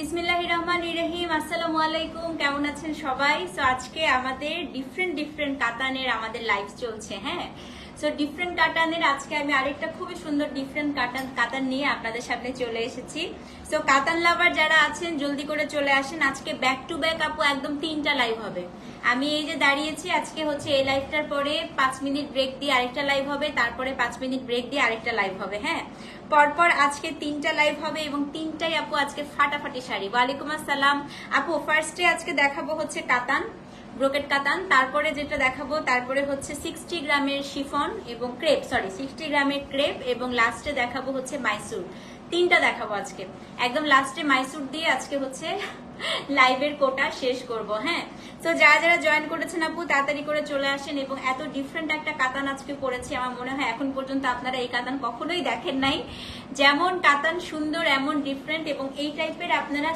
বিসমিল্লাহ রহমান রহিম, আসসালামু আলাইকুম, কেমন আছেন সবাই? সো আজকে আমাদের ডিফারেন্ট ডিফারেন্ট কাতানের আমাদের লাইফ চলছে হ্যাঁ? সো ডিফারেন্ট কাতানের আজকে আমি আরেকটা খুবই সুন্দর ডিফারেন্ট কাতান কাতান নিয়ে আপনাদের সামনে চলে এসেছি। সো কাতান লাভার যারা আছেন, জলদি করে চলে আসেন। আজকে ব্যাক টু ব্যাক আপু একদম তিনটা লাইভ হবে। আমি এই যে দাঁড়িয়েছি, আজকে হচ্ছে এই লাইভটার পরে পাঁচ মিনিট ব্রেক দিয়ে আরেকটা লাইভ হবে, তারপরে পাঁচ মিনিট ব্রেক দিয়ে আরেকটা লাইভ হবে হ্যাঁ? পরপর আজকে তিনটা লাইভ হবে এবং তিনটাই আপু আজকে ফাটাফাটি শাড়ি। ওয়ালাইকুম আসসালাম। আপু ফার্স্টে আজকে দেখাবো হচ্ছে কাতান। ব্রোকেট কাতান, তারপরে যেটা দেখাবো, তারপরে হচ্ছে সিক্সটি গ্রামের শিফন এবং ক্রেপ সরি সিক্সটি গ্রামের ক্রেপ এবং লাস্টে দেখাবো হচ্ছে মাইসুর। তিনটা দেখাবো আজকে। একদম লাস্টে মাইসুর দিয়ে আজকে হচ্ছে লাইভের কোটা শেষ করব হ্যাঁ? তো যারা যারা জয়েন করেছেন আপু, তাড়াতাড়ি করে চলে আসেন এবং এত ডিফারেন্ট একটা কাতান আজকে পড়েছি, আমার মনে হয় এখন পর্যন্ত আপনারা এই কাতান কখনোই দেখেন নাই। যেমন কাতান সুন্দর, এমন ডিফারেন্ট এবং এই টাইপের আপনারা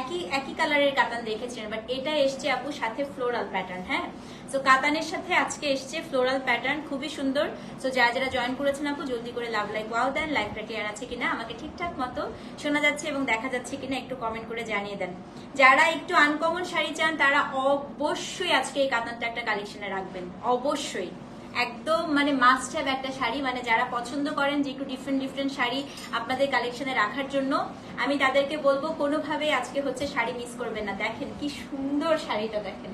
একই একই কালারের কাতান দেখেছেন বাট এটা এসছে আপু সাথে ফ্লোরাল প্যাটার্ন হ্যাঁ? তো কাতানের সাথে আজকে এসছে ফ্লোরাল প্যাটার্ন খুবই সুন্দর। তো যারা যারা জয়েন করেছেন আপু, জলদি করে লাভ লাইক ওয়াও দেন লাইভটা ক্লিয়ার আছে কিনা, আমাকে ঠিকঠাক মতো শোনা যাচ্ছে এবং দেখা যাচ্ছে কিনা, একটু কমেন্ট করে জানিয়ে দেন। যারা একটু আনকমন শাড়ি চান, তারা অবশ্যই আজকে এই কাতানটা একটা কালেকশনে রাখবেন। অবশ্যই। একদম মানে মাস্ট হ্যাভ একটা শাড়ি মানে যারা পছন্দ করেন যে একটু ডিফারেন্ট ডিফারেন্ট শাড়ি আপনাদের কালেকশনে রাখার জন্য, আমি তাদেরকে বলব কোনোভাবে আজকে হচ্ছে শাড়ি মিস করবেন না। দেখেন কি সুন্দর শাড়িটা দেখেন।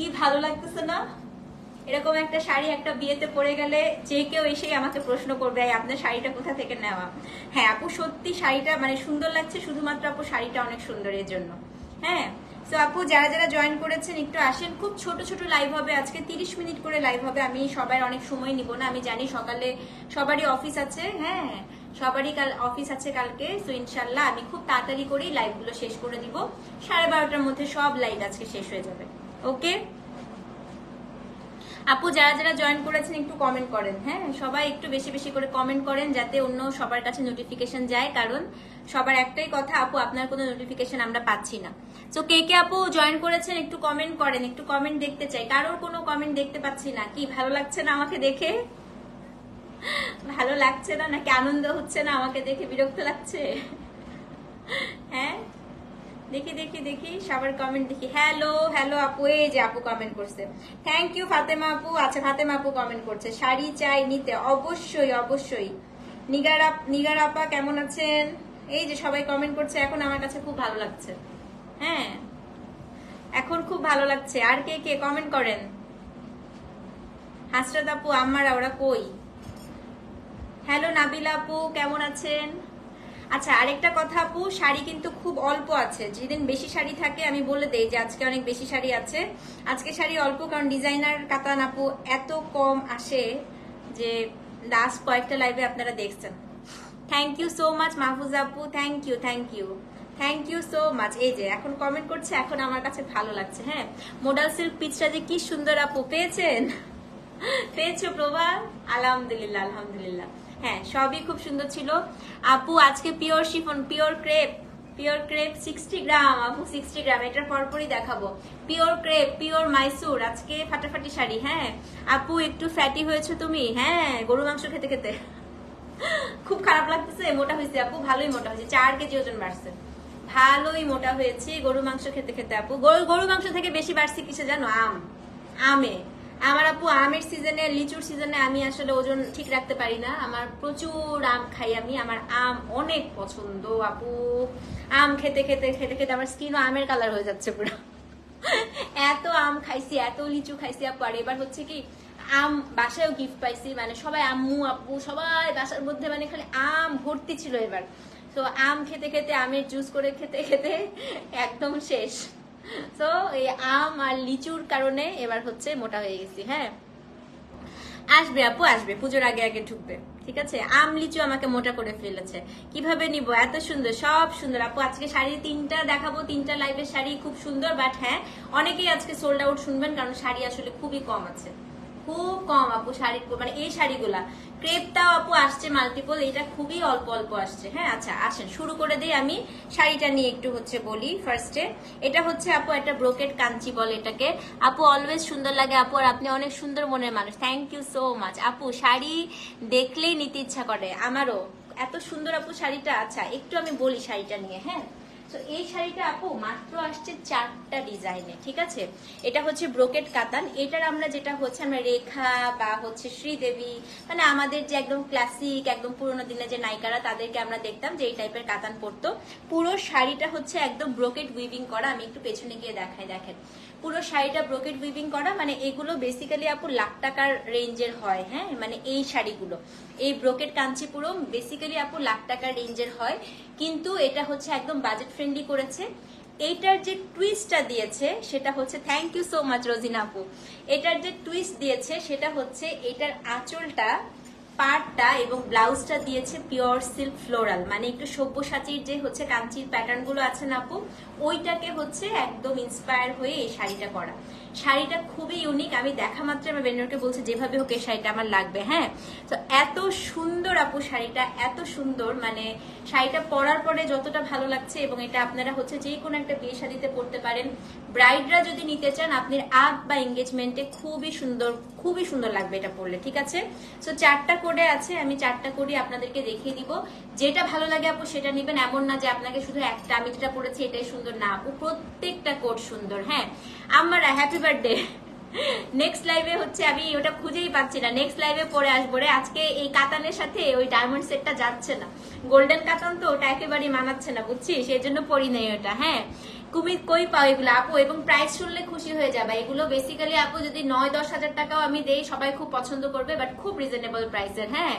কি ভালো লাগতেছে না? এরকম একটা শাড়ি একটা বিয়েতে পরে গেলে যে কেউ এসেই আমাকে প্রশ্ন করবে "এই, আপনার শাড়িটা কোথা থেকে নেওয়া? হ্যাঁ আপু সত্যি শাড়িটা মানে সুন্দর লাগছে শুধুমাত্র আপু শাড়িটা অনেক সুন্দর এর জন্য। হ্যাঁ তো আপু যারা যারা জয়েন করেছেন একটু আসেন। খুব ছোট ছোট লাইভ হবে। আজকে তিরিশ মিনিট করে লাইভ হবে। আমি সবার অনেক সময় নিব না। আমি জানি সকালে সবারই অফিস আছে হ্যাঁ সবারই কাল অফিস আছে কালকে। তো ইনশাল্লাহ আমি খুব তাড়াতাড়ি করেই লাইভগুলো শেষ করে দিব সাড়ে বারোটার মধ্যে সব লাইভ আজকে শেষ হয়ে যাবে। ওকে আপু, যারা যারা জয়েন করেছেন, একটু কমেন্ট করেন হ্যাঁ? সবাই একটু বেশি বেশি করে কমেন্ট করেন, যাতে অন্য সবার কাছে নোটিফিকেশন যায়, কারণ সবার একটাই কথা, আপু, আপনার কোনো নোটিফিকেশন আমরা পাচ্ছি না। তো কে কে আপু জয়েন করেছেন, একটু কমেন্ট করেন, একটু কমেন্ট দেখতে চাই। কারোর কোনো কমেন্ট দেখতে পাচ্ছি না। কি, ভালো লাগছে না আমাকে দেখে? ভালো লাগছে না? নাকি আনন্দ হচ্ছে না আমাকে দেখে? বিরক্ত লাগছে? দেখি দেখি দেখি, সবার কমেন্ট দেখি। হ্যালো হ্যালো আপু, এই যে আপু কমেন্ট করছে। থ্যাংক ইউ ফাতেমা আপু। আচ্ছা ফাতেমা আপু কমেন্ট করছে। শাড়ি চাই নিতে, অবশ্যই অবশ্যই। নিগার নিগার আপা, কেমন আছেন? এই যে সবাই কমেন্ট করছে, এখন আমার কাছে খুব ভালো লাগছে। হ্যাঁ এখন খুব ভালো লাগছে। আর কে কে কমেন্ট করেন? হাসরাত আপু আমারা ওরা কই? হ্যালো নাবিলা আপু, কেমন আছেন? আচ্ছা আরেকটা কথা আপু, শাড়ি কিন্তু খুব অল্প আছে। যেদিন বেশি শাড়ি থাকে, আমি বলে দেই যে আজকে অনেক বেশি শাড়ি আছে। আজকে শাড়ি অল্প, কারণ ডিজাইনার কাতান আপু এত কম আসে যে লাস্ট কয়েকটা লাইভে আপনারা দেখছেন। Thank you so much Mahfuz আপু thank you thank you thank you so much এই যে, এখন কমেন্ট করছে, এখন আমার কাছে ভালো লাগছে হ্যাঁ। মোডাল সিল্ক পিচটা যে কি সুন্দর আপু, পেয়েছেন? পেয়েছ প্রভা আলহামদুলিল্লাহ আলহামদুলিল্লাহ। হ্যাঁ সবই খুব সুন্দর ছিল। আপু, আজকে pure chiffon pure crepe pure crepe sixty gram আপু সিক্সটি গ্রাম এটার পরপরই দেখাবো। পিওর ক্রেপ পিওর মাইসুর আজকে ফাটাফাটি শাড়ি হ্যাঁ। আপু, একটু ফ্যাটি হয়েছে তুমি হ্যাঁ গরু মাংস খেতে খেতে। খুব খারাপ লাগতেছে, মোটা হয়েছে আপু, ভালোই মোটা হয়েছে, চার কেজি ওজন বাড়ছে। ভালোই মোটা হয়েছে গরু মাংস খেতে খেতে আপু। গরু গরু মাংস থেকে বেশি বাড়ছে কিসে জানো? আম। আমে। আমার আপু আমের সিজনে লিচুর সিজনে আমি আসলে ওজন ঠিক রাখতে পারি না। আমার প্রচুর আম খাই আমি। আমার আম অনেক পছন্দ, আপু। আম খেতে খেতে খেতে খেতে আমার স্কিনও আমের কালার হয়ে যাচ্ছে পুরো। এত আম খাইছি, এত লিচু খাইছি আপু। আর এবার হচ্ছে কি, আম বাসায়ও গিফট পাইছি। মানে সবাই আম্মু, আপু, সবাই বাসার মধ্যে মানে খালি আম ভর্তি ছিল এবার। তো আম খেতে খেতে, আমের জুস করে খেতে খেতে একদম শেষ। তো এই আম আর লিচুর কারণে এবার হচ্ছে মোটা হয়ে গেছি হ্যাঁ? আসবে আপু, আসবে। পুজোর আগে আগে ঢুকবে, ঠিক আছে? আম, লিচু আমাকে মোটা করে ফেলেছে। কীভাবে নিব? এত সুন্দর, সব সুন্দর। আপু, আজকে শাড়ি তিনটা দেখাবো, তিনটা লাইভের শাড়ি খুব সুন্দর বাট হ্যাঁ অনেকেই আজকে সোল্ড আউট শুনবেন, কারণ শাড়ি আসলে খুবই কম আছে। খুব কম আপু শাড়ির মানে এই শাড়িগুলা। ক্রেপটাও আপু আসছে মাল্টিপল এটা খুবই অল্প অল্প আসছে। হ্যাঁ আচ্ছা আসেন, শুরু করে দিই আমি। শাড়িটা নিয়ে একটু হচ্ছে বলি ফার্স্টে এটা হচ্ছে আপু একটা ব্রোকেট কাঞ্চি বলে এটাকে। আপু অলওয়েজ সুন্দর লাগে আপু, আর আপনি অনেক সুন্দর মনের মানুষ। থ্যাংক ইউ সো মাচ আপু, শাড়ি দেখলেই নিতে ইচ্ছা করে। আমারও। এত সুন্দর আপু শাড়িটা। আচ্ছা একটু আমি বলি শাড়িটা নিয়ে হ্যাঁ? তো এই শাড়িটা আপু মাত্র আসছে চারটা ডিজাইনে, ঠিক আছে? এটা হচ্ছে ব্রোকেট কাতান। এটার আমরা যেটা হচ্ছে, আমরা রেখা বা হচ্ছে শ্রীদেবী মানে আমাদের যে একদম ক্লাসিক একদম পুরোনো দিনে যে নায়িকারা, তাদেরকে আমরা দেখতাম যে এই টাইপের কাতান পরতো। পুরো শাড়িটা হচ্ছে একদম ব্রোকেট উইভিং করা। আমি একটু পেছনে গিয়ে দেখাই, দেখেন। পুরো শাড়িটা ব্রোকেট উইভিং করা মানে এগুলো বেসিক্যালি আপু লাখ টাকার রেঞ্জের হয় হ্যাঁ? মানে এই শাড়িগুলো। এই ব্রোকেট কাঞ্চিপুরম বেসিক্যালি আপু লাখ টাকার রেঞ্জের হয়। কিন্তু এটা হচ্ছে একদম বাজেট ফ্রেন্ডলি করেছে। এইটার যে টুইস্টটা দিয়েছে, সেটা হচ্ছে thank you so much Rozina আপু। এটার যে টুইস্ট দিয়েছে, সেটা হচ্ছে, এটার আঁচলটা পাড়টা এবং ব্লাউজটা দিয়েছে পিওর সিল্ক ফ্লোরাল। মানে একটু সব্যসাচীর যে হচ্ছে কাঞ্চির প্যাটার্নগুলো আছে না আপু, ওইটাকে হচ্ছে একদম ইন্সপায়ার হয়ে এই শাড়িটা করা শাড়িটা খুবই ইউনিক আমি দেখা মাত্র আমার বেন্ডরকে বলছে, যেভাবে হোক এই শাড়িটা আমার লাগবে। হ্যাঁ? তো এত সুন্দর আপু শাড়িটা, এত সুন্দর মানে শাড়িটা পরার পরে যতটা ভালো লাগছে এবং এটা আপনারা হচ্ছে যে কোনো একটা বিয়ে শাড়িতে পরতে পারেন। ব্রাইডরা যদি নিতে চান আপনি আপ বা এঙ্গেজমেন্টে খুবই সুন্দর খুবই সুন্দর লাগবে এটা পরলে ঠিক আছে? সো চারটা কোডে আছে, আমি চারটা কোডই আপনাদেরকে দেখিয়ে দিব। যেটা ভালো লাগে আপু, সেটা নেবেন। এমন না যে আপনাকে শুধু একটা, আমি যেটা পড়েছি এটাই সুন্দর। না, আপু, প্রত্যেকটা কোড সুন্দর হ্যাঁ? আমার হ্যাপি বার্থডে নেক্সট লাইভে হচ্ছে, আমি ওটা খুঁজেই পাচ্ছি না। নেক্সট লাইভে পরে আসব রে। আজকে এই কাতানের সাথে ওই ডায়মন্ড সেটটা যাচ্ছে না। গোল্ডেন কাতান তো ওটা একেবারেই মানাচ্ছে না বুঝছি সেই জন্য পরি নাই ওটা হ্যাঁ? তুমি কই পাও এগুলো? আপু, এবং প্রাইস শুনলে খুশি হয়ে যাবে। এগুলো বেসিক্যালি আপু, যদি নয়, দশ হাজার টাকাও আমি দেই, সবাই খুব পছন্দ করবে বাট খুব রিজনেবল প্রাইসের হ্যাঁ?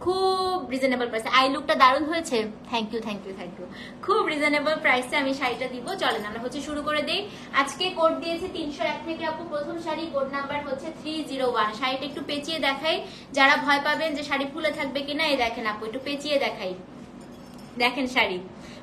খুব রিজনেবল প্রাইসে আই লুকটা দারুণ হয়েছে। Thank you thank you thank you খুব রিজনেবল প্রাইসে আমি শাড়িটা দিব। চলেন, আমরা হচ্ছে শুরু করে দেই। আজকে কোড দিয়েছে তিনশো এক থেকে আপু, প্রথম শাড়ি কোড নাম্বার হচ্ছে থ্রি জিরো ওয়ান শাড়িটা একটু পেঁচিয়ে দেখাই। যারা ভয় পাবেন যে শাড়ি ফুলে থাকবে কিনা, এই দেখেন আপু, একটু পেঁচিয়ে দেখাই। দেখেন শাড়ি।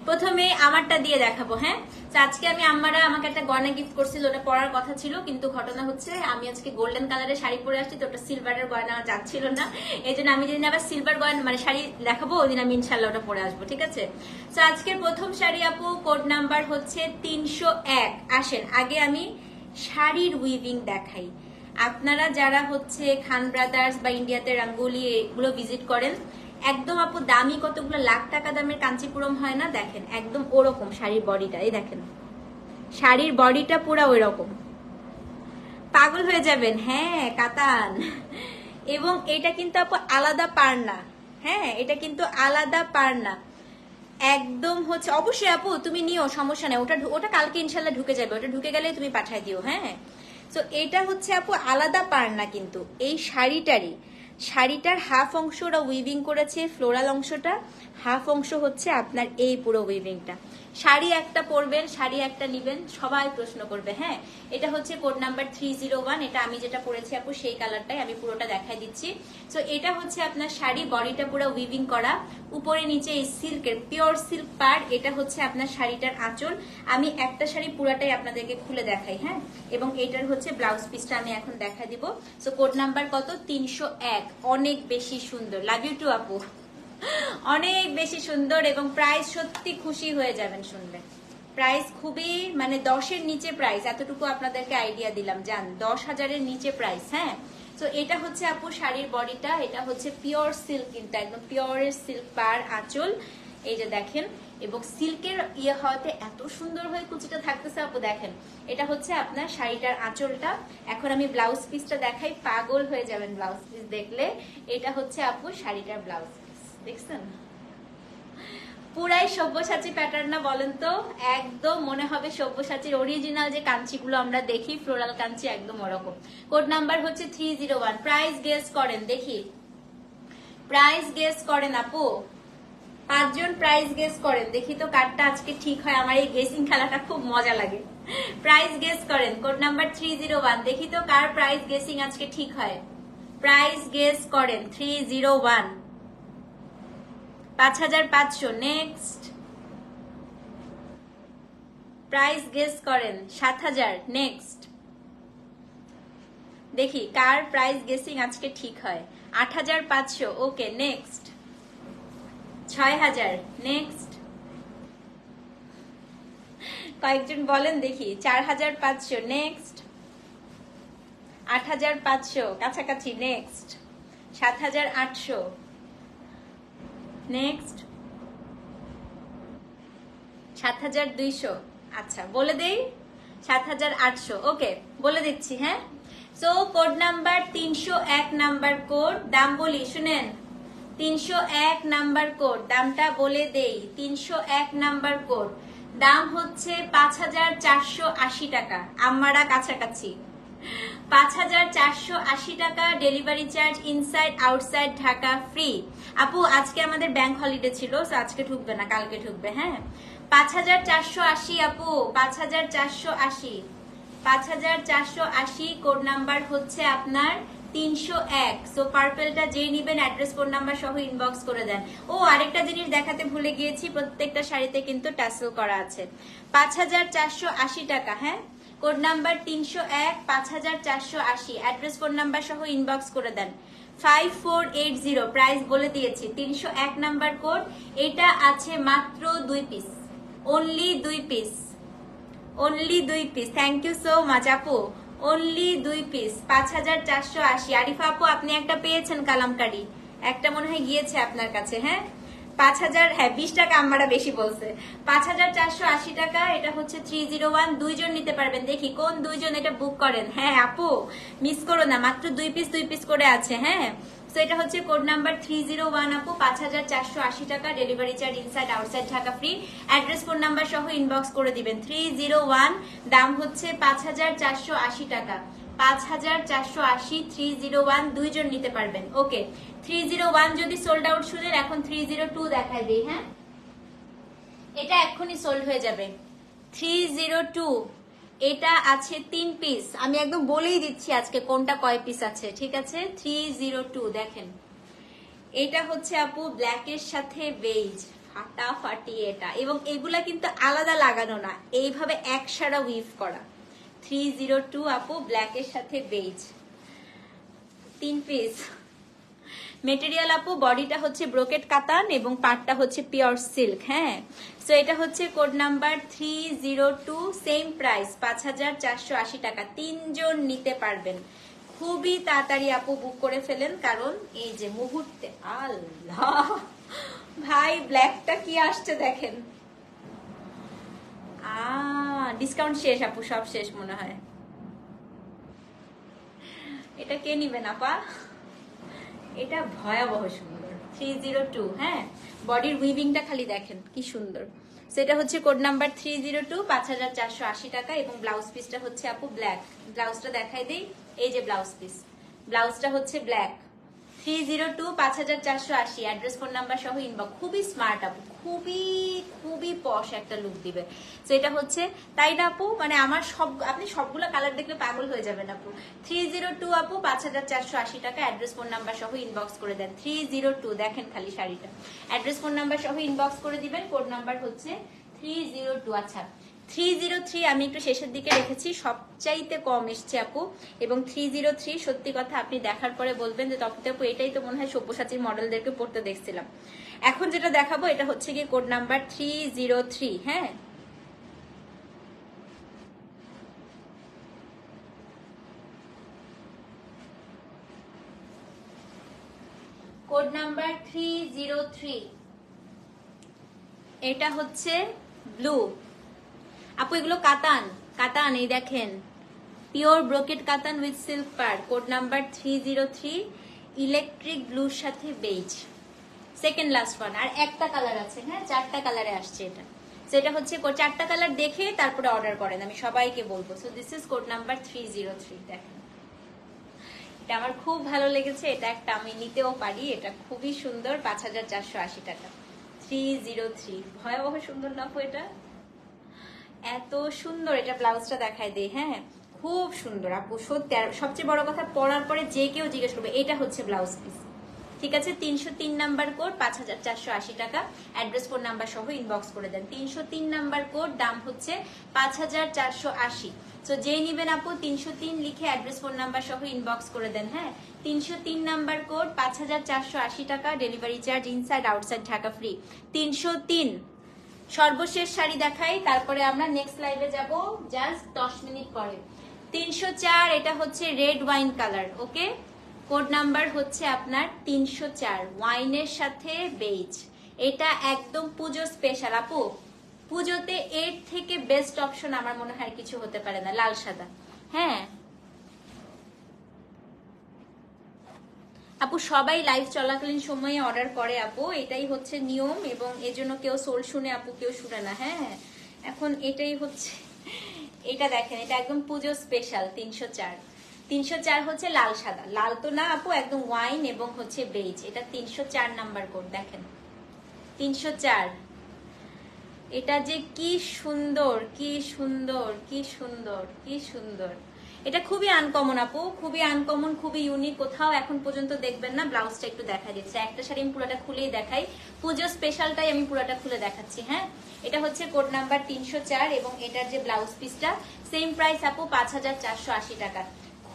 প্রথমে আমারটা দিয়ে দেখাবো হ্যাঁ? আজকে আমি আম্মারা আমাকে একটা গয়না গিফট করছিল, ওটা পরার কথা ছিল, কিন্তু ঘটনা হচ্ছে আমি আজকে গোল্ডেন কালারের শাড়ি পরে আসছি, তো ওটা সিলভারের গয়না যাচ্ছিল না। এই জন্য আমি যেদিন আবার সিলভার গয়না মানে শাড়ি দেখাবো ওই দিন আমি ইনশাল্লাহ ওটা পরে আসব, ঠিক আছে? তো আজকের প্রথম শাড়ি আপু কোড নাম্বার হচ্ছে তিনশো এক। আসেন, আগে আমি শাড়ির উইভিং দেখাই। আপনারা যারা হচ্ছে খান ব্রাদার্স বা ইন্ডিয়াতে রাঙ্গুলি এগুলো ভিজিট করেন একদম আপু, দামি কতগুলো লাখ টাকা দামের কাঞ্চিপুরম হয় না? দেখেন, একদম ওরকম শাড়ির বডিটা, এই দেখেন। শাড়ির বডিটা পুরো ওই রকম পাগল হয়ে যাবেন হ্যাঁ কাতান। এবং এটা কিন্তু আপু আলাদা পারনা হ্যাঁ এটা কিন্তু আলাদা পারনা। একদম হচ্ছে, অবশ্যই আপু, তুমি নিও, সমস্যা নেই। ওটা ওটা কালকে ইনশাল্লাহ ঢুকে যাবে, ওটা ঢুকে গেলে তুমি পাঠাই দিও হ্যাঁ। তো এটা হচ্ছে আপু আলাদা পারনা কিন্তু, এই শাড়িটারই। শাড়িটার হাফ অংশ ওরা উইভিং করেছে ফ্লোরাল অংশটা। হাফ অংশ হচ্ছে আপনার এই পুরো উইভিংটা শাড়ি একটা পরবেন, শাড়ি একটা নিবেন, সবাই প্রশ্ন করবে হ্যাঁ? এটা হচ্ছে code number three zero one এটা আমি যেটা পরেছি আপু, সেই কালারটাই আমি পুরোটা দেখাই দিচ্ছি। তো এটা হচ্ছে আপনার শাড়ি বডিটা পুরো উইভিং করা। উপরে নিচে এই সিল্কের পিওর সিল্ক পার এটা হচ্ছে আপনার শাড়িটার আঁচল। আমি একটা শাড়ি পুরাটাই আপনাদেরকে খুলে দেখাই হ্যাঁ? এবং এটার হচ্ছে ব্লাউজ পিসটা আমি এখন দেখা দিব। সো কোড নাম্বার কত? তিনশো এক, অনেক বেশি সুন্দর। লাভ ইউ টু আপু। অনেক বেশি সুন্দর এবং প্রাইস সত্যি খুশি হয়ে যাবেন শুনলে। প্রাইস খুবই মানে দশের নিচে প্রাইস এতটুকু আপনাদেরকে আইডিয়া দিলাম। জান, দশ হাজারের নিচে প্রাইস হ্যাঁ? তো এটা হচ্ছে আপু শাড়ির বডিটা, এটা হচ্ছে পিওর সিল্ক কিন্তু, একদম পিওরের সিল্ক পার আঁচল। এই যে দেখেন, এবং সিল্কের ইয়ে হওয়াতে এত সুন্দর হয়ে কুচিটা থাকতেছে আপু, দেখেন। এটা হচ্ছে আপনার শাড়িটার আঁচলটা। এখন আমি ব্লাউজ পিসটা দেখাই, পাগল হয়ে যাবেন ব্লাউজ পিস দেখলে। এটা হচ্ছে আপু শাড়িটার ব্লাউজ পিস দেখছেন? পুরাই সব্যসাচী প্যাটার্ন না বলেন তো? একদম মনে হবে সব্যসাচীর অরিজিনাল যে কাঞ্চিগুলো আমরা দেখি ফ্লোরাল কাঞ্চি একদম ওরকম। কোড নাম্বার হচ্ছে three zero one price guess করেন, দেখি। প্রাইস গেস করেন আপু। পাঁচজন প্রাইস গেস করেন। দেখি তো কার্ডটা আজকে ঠিক হয়, আমার এই গেসিং খেলাটা খুব মজা লাগে। প্রাইস গেস করেন code number three zero one দেখি তো কার প্রাইস গেসিং আজকে ঠিক হয়। প্রাইস গেস করেন থ্রি জিরো ওয়ান পাঁচ হাজার পাঁচশো নেক্সট প্রাইস গেস করেন, সাত হাজার নেক্সট দেখি, কার প্রাইস গেসিং আজকে ঠিক হয়? আট হাজার পাঁচশো ওকে নেক্সট ছয় হাজার নেক্সট কয়েকজন বলেন দেখি, চার হাজার পাঁচশো নেক্সট আট হাজার পাঁচশো, কাছাকাছি নেক্সট সাত হাজার আটশো। নেক্সট সাত হাজার দুইশো। আচ্ছা বলে দেই সাত হাজার আটশো। ওকে, বলে দিচ্ছি হ্যাঁ? সো কোড নাম্বার তিনশো এক নাম্বার কোড দাম বলি, শুনেন। তিনশো এক নাম্বার কোড দামটা বলে দেই, তিনশো এক নাম্বার কোড দাম হচ্ছে পাঁচ হাজার চারশো আশি টাকা, আমারা কাছাকাছি। পাঁচ হাজার চারশো আশি টাকা delivery charge inside, outside, Dhaka, free. আপু, আজকে আমাদের ব্যাংক হলিডে ছিল তো আজকে ঢুকবে না, কালকে ঢুকবে হ্যাঁ? পাঁচ হাজার চারশো আশি, আপু, পাঁচ হাজার চারশো আশি। পাঁচ হাজার চারশো আশি কোড নাম্বার হচ্ছে আপনার তিনশো এক। সো পার্পেলটা যেই নিবেন অ্যাড্রেস ফোন নাম্বার সহ ইনবক্স করে দেন। ও, আরেকটা জিনিস দেখাতে ভুলে গিয়েছি, প্রত্যেকটা শাড়িতে কিন্তু টাসেল করা আছে। পাঁচ হাজার চারশো আশি টাকা হ্যাঁ? কোড নাম্বার তিনশো এক, পাঁচ হাজার চারশো আশি। অ্যাড্রেস ফোন নাম্বার সহ ইনবক্স করে দেন। Five four eight zero price বলে দিয়েছি। তিনশো এক নাম্বার কোড, এটা আছে মাত্র দুই পিস অনলি দুই পিস অনলি দুই piece thank you so much আপু। অনলি দুই পিস পাঁচ হাজার চারশো আশি। আরিফা আপু, আপনি একটা পেয়েছেন কালামকারি। একটা মনে হয় গিয়েছে আপনার কাছে হ্যাঁ? পাঁচ হাজার হ্যাঁ বিশ টাকা আমরা বেশি বলছে। পাঁচ হাজার চারশো আশি টাকা, এটা হচ্ছে থ্রি জিরো ওয়ান দুইজন নিতে পারবেন। দেখি কোন দুইজন এটা বুক করেন। হ্যাঁ আপু মিস করো না, মাত্র দুই পিস দুই পিস করে আছে হ্যাঁ। তো এটা হচ্ছে code number three zero one আপু, পাঁচ হাজার চারশো আশি টাকা delivery charge inside outside Dhaka free address phone number সহ ইনবক্স করে দিবেন। থ্রি জিরো ওয়ান দাম হচ্ছে পাঁচ হাজার চারশো আশি টাকা। পাঁচ হাজার চারশো আশি থ্রি জিরো ওয়ান দুইজন নিতে পারবেন। ওকে থ্রি জিরো ওয়ান যদি সোল্ড আউট শুনেন, এখন থ্রি জিরো টু হ্যাঁ? এটা এক্ষুনি সোল্ড হয়ে যাবে। থ্রি জিরো টু এটা আছে তিন পিস আমি একদম বলেই দিচ্ছি আজকে কোনটা কয় পিস আছে, ঠিক আছে? থ্রি জিরো টু দেখেন। এটা হচ্ছে আপু ব্ল্যাকের সাথে বেজ ফাটাফাটি এটা। এবং এগুলা কিন্তু আলাদা লাগানো না, এইভাবে একসারা উইভ করা। থ্রি জিরো টু আপু ব্ল্যাকের সাথে বেজ তিন পিস মেটেরিয়াল আপু বডিটা হচ্ছে ব্রোকেট কাতান এবং পাটটা হচ্ছে পিওর সিল্ক হ্যাঁ? সো এটা হচ্ছে code number three zero two same price পাঁচ হাজার চারশো আশি টাকা। তিনজন নিতে পারবেন। খুবই তাড়াতাড়ি আপু বুক করে ফেলেন, কারণ এই যে মুহূর্তে, আল্লাহ! ভাই ব্ল্যাকটা কি আসছে দেখেন। আ ডিসকাউন্ট শেষ আপু, সব শেষ মনে হয়। এটা কে নিবেন আপা? এটা ভয়াবহ সুন্দর। থ্রি জিরো টু হ্যাঁ? বডির উইভিংটা খালি দেখেন, কি সুন্দর। সেটা হচ্ছে code number three zero two পাঁচ হাজার চারশো আশি টাকা এবং ব্লাউজ পিসটা হচ্ছে আপু ব্ল্যাক ব্লাউজটা দেখাই দিই, এই যে ব্লাউজ পিস ব্লাউজটা হচ্ছে ব্ল্যাক থ্রি জিরো টু পাঁচ হাজার চারশো আশি অ্যাড্রেস ফোন নাম্বার সহ ইনবক্স খুবই স্মার্ট আপু, খুবই খুবই একটা লুক দিবে। হচ্ছে, তাই না আপু? মানে আমার সব, আপনি সবগুলো কালার দেখলে পাগল হয়ে যাবেন আপু। থ্রি জিরো টু আপু পাঁচ হাজার চারশো আশি টাকা অ্যাড্রেস ফোন নাম্বার সহ ইনবক্স করে দেন। থ্রি জিরো টু দেখেন খালি শাড়িটা। অ্যাড্রেস ফোন নাম্বার সহ ইনবক্স করে দিবেন। কোড নাম্বার হচ্ছে থ্রি জিরো টু আচ্ছা থ্রি জিরো থ্রি আমি একটু শেষের দিকে রেখেছি। সবচাইতে কম এসছে আপু। এবং থ্রি জিরো থ্রি, সত্যি কথা আপনি দেখার পরে বলবেন যে তখন আপু, এটাই তো মনে হয় সব্যসাচীর মডেলদেরকে পড়তে দেখছিলাম। এখন যেটা দেখাবো, এটা হচ্ছে কি code number three zero three হ্যাঁ? Code number three zero three, এটা হচ্ছে ব্লু। আপু, এগুলো কাতান কাতান, এই দেখেন। পিওর ব্রোকেট কাতান with silk per code number three zero three electric ব্লুর সাথে বেজ সেকেন্ড লাস্ট ওয়ান আর একটা কালার আছে হ্যাঁ? চারটা কালারে আসছে এটা। সেটা হচ্ছে চারটা কালার দেখে তারপরে অর্ডার করেন, আমি সবাইকে বলব। So this is code number three zero three দেখেন। এটা আমার খুব ভালো লেগেছে, এটা একটা আমি নিতেও পারি, এটা খুবই সুন্দর, পাঁচ হাজার চারশো আশি টাকা। থ্রি জিরো থ্রি ভয়াবহ সুন্দর না এটা? এত সুন্দর এটা ব্লাউজটা দেখায় দেই হ্যাঁ? খুব সুন্দর, আপু, সত্যি। আর সবচেয়ে বড় কথা, পরার পরে যে কেউ জিজ্ঞেস করবে, এটা হচ্ছে ব্লাউজ পিস ঠিক আছে? তিনশো তিন নাম্বার কোড, পাঁচ হাজার চারশো আশি টাকা। অ্যাড্রেস ফোন নাম্বার সহ ইনবক্স করে দেন। তিনশো তিন নাম্বার কোড, দাম হচ্ছে পাঁচ হাজার চারশো আশি। তো যেই নিবেন, আপু, তিনশো তিন লিখে অ্যাড্রেস ফোন নাম্বার সহ ইনবক্স করে দেন হ্যাঁ? তিনশো তিন নাম্বার কোড, পাঁচ হাজার চারশো আশি টাকা। Delivery charge inside outside Dhaka free তিনশো তিন সর্বশেষ শাড়ি দেখাই, তারপরে আমরা নেক্সট লাইভে যাব জাস্ট দশ মিনিট পরে। তিনশো চার, এটা হচ্ছে red wine colour okay code number হচ্ছে আপনার তিনশো চার ওয়াইনের সাথে বেজ এটা একদম পুজো স্পেশাল আপু, পুজোতে এর থেকে বেস্ট অপশন আমার মনে হয় কিছু হতে পারে না, লাল সাদা। হ্যাঁ? আপু, সবাই লাইভ চলাকালীন সময়ে অর্ডার করে আপু। এটাই হচ্ছে নিয়ম এবং এজন্য কেউ সোল শুনে আপু, কেউ শুনে না হ্যাঁ? এখন এটাই হচ্ছে, এটা দেখেন, এটা একদম পুজো স্পেশাল তিনশো চার। তিনশো চার হচ্ছে লাল সাদা। লাল তো না আপু, একদম ওয়াইন এবং হচ্ছে বেজ এটা তিনশো চার নাম্বার কোড দেখেন। তিনশো চার। এটা যে কি সুন্দর কি সুন্দর কি সুন্দর কি সুন্দর। এটা খুবই আনকমন আপু, খুবই আনকমন খুবই ইউনিক কোথাও এখন পর্যন্ত দেখবেন না ব্লাউজটা একটু দেখা দিচ্ছে। একটা শাড়ি আমি পুরোটা খুলেই দেখাই। পুজো স্পেশালটাই আমি পুরোটা খুলে দেখাচ্ছি হ্যাঁ? এটা হচ্ছে কোড নাম্বার তিনশো চার এবং এটার যে ব্লাউজ পিসটা সেম প্রাইস আপু পাঁচ হাজার চারশো আশি টাকা।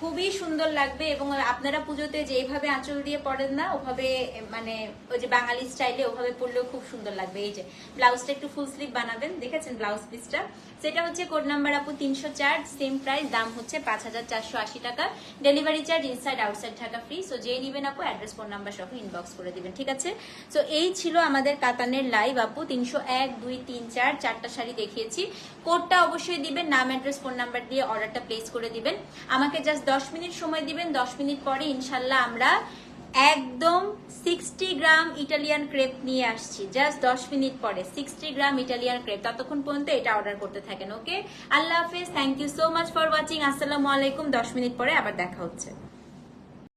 খুবই সুন্দর লাগবে এবং আপনারা পুজোতে যেভাবে আঁচল দিয়ে পড়েন না, ওভাবে মানে ওই যে বাঙালি স্টাইলে ওভাবে পরলেও খুব সুন্দর লাগবে। এই যে, ব্লাউজটা একটু ফুল স্লিভ বানাবেন, দেখেছেন ব্লাউজ পিসটা সেটা হচ্ছে কোড নাম্বার আপু তিনশো চার সেম প্রাইস দাম হচ্ছে পাঁচ হাজার চারশো আশি টাকা। Delivery charge inside outside Dhaka free so যে নিবেন আপু অ্যাড্রেস ফোন নাম্বার সহ ইনবক্স করে দিবেন, ঠিক আছে? সো এই ছিল আমাদের কাতানের লাইভ আপু, তিনশো এক, দুই, তিন, চার, চারটা শাড়ি দেখিয়েছি। কোডটা অবশ্যই দিবেন, নাম অ্যাড্রেস ফোন নাম্বার দিয়ে অর্ডারটা প্লেস করে দিবেন। আমাকে জাস্ট দশ মিনিট সময় দিবেন, দশ মিনিট পরে ইনশাল্লাহ আমরা একদম সিক্সটি গ্রাম ইটালিয়ান ক্রেপ নিয়ে আসছি। জাস্ট দশ মিনিট পরে সিক্সটি গ্রাম ইটালিয়ান ক্রেপ। ততক্ষণ পর্যন্ত এটা অর্ডার করতে থাকেন ওকে আল্লাহ হাফিজ thank you so much for watching আসসালামু আলাইকুম। দশ মিনিট পরে আবার দেখা হচ্ছে।